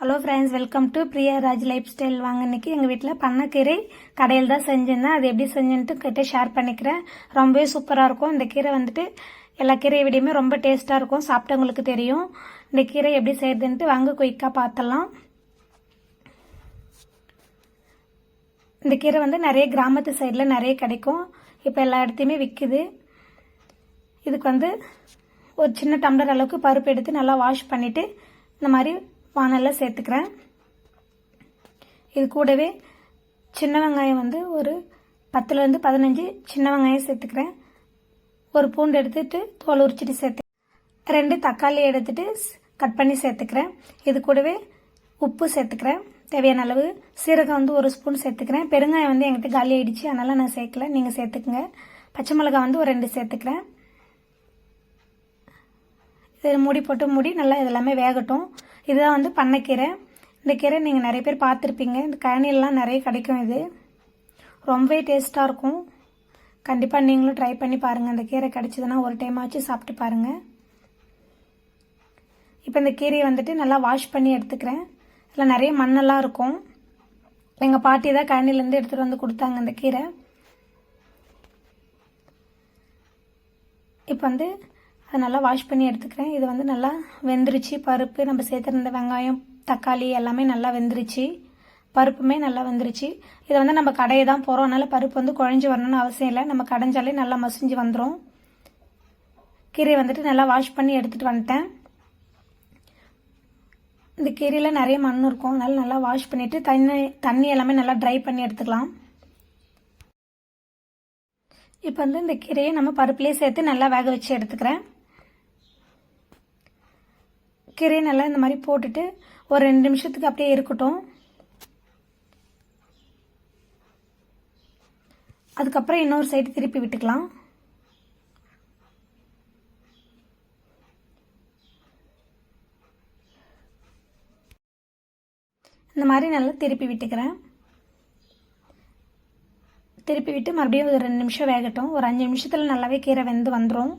Hello friends welcome to Priya Raj lifestyle வாங்க இன்னைக்கு எங்கள் வீட்டில் பண்ணக்கீரை கடையில் தான் செஞ்சிருந்தேன் அது எப்படி செஞ்சுன்ட்டு கிட்ட ஷேர் பண்ணிக்கிறேன். ரொம்பவே சூப்பராக இருக்கும். இந்த கீரை வந்துட்டு எல்லா கீரையை விடையுமே ரொம்ப டேஸ்ட்டாக இருக்கும். சாப்பிட்டவங்களுக்கு தெரியும். இந்த கீரை எப்படி செய்யுதுன்ட்டு வாங்க குயிக்காக பார்த்தலாம் இந்த கீரை வந்து நிறைய கிராமத்து சைடில் நிறைய கிடைக்கும். இப்போ எல்லா இடத்தையுமே விற்குது இதுக்கு வந்து ஒரு சின்ன டம்ளர் அளவுக்கு பருப்பு எடுத்து நல்லா வாஷ் பண்ணிவிட்டு இந்த மாதிரி வானலில் சேர்த்துக்கிறேன். இது கூடவே சின்ன வெங்காயம் வந்து ஒரு பத்துலேருந்து பதினஞ்சு சின்ன வெங்காயம் சேர்த்துக்கிறேன். ஒரு பூண்டு எடுத்துட்டு தோல் உரிச்சிட்டு சேர்த்து ரெண்டு தக்காளி எடுத்துட்டு கட் பண்ணி சேர்த்துக்கிறேன். இது கூடவே உப்பு சேர்த்துக்கிறேன். தேவையான அளவு சீரகம் வந்து ஒரு ஸ்பூன் சேர்த்துக்கிறேன். பெருங்காயம் வந்து என்கிட்ட காலி ஆயிடுச்சு. அதனால் நான் சேர்க்கல. நீங்கள் சேர்த்துக்குங்க. பச்சை மிளகாய் வந்து ஒரு ரெண்டு சேர்த்துக்கிறேன். இது மூடி போட்டு மூடி நல்லா இதெல்லாமே வேகட்டும். இதுதான் வந்து பண்ணைக்கீரை. இந்த கீரை நீங்கள் நிறைய பேர் பார்த்துருப்பீங்க. இந்த கழனிலலாம் நிறைய கிடைக்கும் இது. ரொம்பவே டேஸ்ட்டாக இருக்கும். கண்டிப்பாக நீங்களும் ட்ரை பண்ணி பாருங்கள் இந்த கீரை கிடச்சிதுன்னா ஒரு டைம் ஆச்சு சாப்பிட்டு பாருங்கள் இப்போ இந்த கீரையை வந்துட்டு நல்லா வாஷ் பண்ணி எடுத்துக்கிறேன். இதில் நிறைய மண்ணெல்லாம் இருக்கும். எங்கள் பாட்டி தான் கழனிலேருந்து எடுத்துகிட்டு வந்து கொடுத்தாங்க இந்த கீரை. இப்போ வந்து அதை நல்லா வாஷ் பண்ணி எடுத்துக்கிறேன். இது வந்து நல்லா வெந்துருச்சு. பருப்பு நம்ம சேர்த்துருந்த வெங்காயம் தக்காளி எல்லாமே நல்லா வெந்துருச்சு. பருப்புமே நல்லா வெந்துருச்சு. இதை வந்து நம்ம கடையை தான் போகிறோம் அதனால் பருப்பு வந்து குழஞ்சி வரணும்னு அவசியம் இல்லை. நம்ம கடைஞ்சாலே நல்லா மசிஞ்சு வந்துடும் கீரையை வந்துட்டு நல்லா வாஷ் பண்ணி எடுத்துகிட்டு வந்துட்டேன். இந்த கீரையில் நிறைய மண் இருக்கும். அதனால் நல்லா வாஷ் பண்ணிவிட்டு தண்ணி தண்ணி எல்லாமே நல்லா ட்ரை பண்ணி எடுத்துக்கலாம். இப்போ வந்து இந்த கீரையை நம்ம பருப்புலேயே சேர்த்து நல்லா வேக வச்சு எடுத்துக்கிறேன். கீரையை நல்லா இந்த மாதிரி போட்டுட்டு ஒரு ரெண்டு நிமிஷத்துக்கு அப்படியே இருக்கட்டும். அதுக்கப்புறம் இன்னொரு சைடு திருப்பி விட்டுக்கலாம். இந்த மாதிரி நல்லா திருப்பி விட்டுக்கிறேன். திருப்பி விட்டு மறுபடியும் ஒரு ரெண்டு நிமிஷம் வேகட்டும். ஒரு அஞ்சு நிமிஷத்தில் நல்லாவே கீரை வெந்து வந்துடும்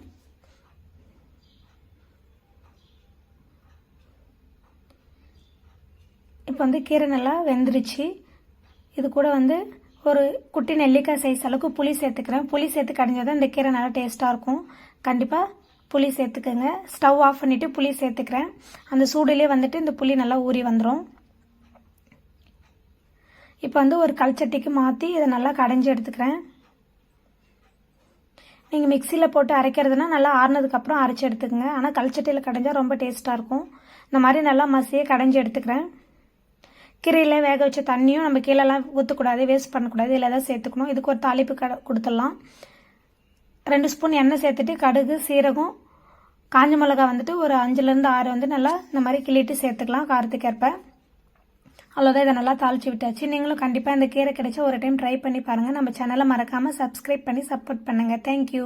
இப்போ வந்து கீரை நல்லா வெந்துருச்சு. இது கூட வந்து ஒரு குட்டி நெல்லிக்காய் சைஸ் அளவுக்கு புளி சேர்த்துக்கிறேன். புளி சேர்த்து கடைஞ்சால் தான் இந்த கீரை நல்லா டேஸ்ட்டாக இருக்கும். கண்டிப்பாக புளி சேர்த்துக்கோங்க. ஸ்டவ் ஆஃப் பண்ணிவிட்டு புளி சேர்த்துக்கிறேன். அந்த சூடுலேயே வந்துட்டு இந்த புளி நல்லா ஊறி வந்துடும் இப்போ வந்து ஒரு கல்ச்சட்டிக்கு மாற்றி இதை நல்லா கடைஞ்சி எடுத்துக்கிறேன். நீங்கள் மிக்சியில் போட்டு அரைக்கிறதுனா நல்லா ஆறுனதுக்கப்புறம் அரைச்சி எடுத்துக்கோங்க. ஆனால் கல்ச்சட்டியில் கடைஞ்சால் ரொம்ப டேஸ்ட்டாக இருக்கும். இந்த மாதிரி நல்லா மசியை கடைஞ்சி எடுத்துக்கிறேன். கீரையில் வேக வச்ச தண்ணியும் நம்ம கீழெல்லாம் ஊற்றக்கூடாது வேஸ்ட் பண்ணக்கூடாது இதில் தான் சேர்த்துக்கணும். இதுக்கு ஒரு தாளிப்பு க கொடுத்துடலாம். ரெண்டு ஸ்பூன் எண்ணெய் சேர்த்துட்டு கடுகு சீரகம் காஞ்ச மிளகா வந்துட்டு ஒரு அஞ்சுலேருந்து ஆறு வந்து நல்லா இந்த மாதிரி கிள்ளிட்டு சேர்த்துக்கலாம் காரத்துக்கு ஏற்ப அவ்வளோதான் இதை நல்லா தாளிச்சு விட்டாச்சு. நீங்களும் கண்டிப்பாக இந்த கீரை கிடைச்சா ஒரு டைம் ட்ரை பண்ணி பாருங்கள் நம்ம சேனலை மறக்காமல் சப்ஸ்கிரைப் பண்ணி சப்போர்ட் பண்ணுங்கள் தேங்க்யூ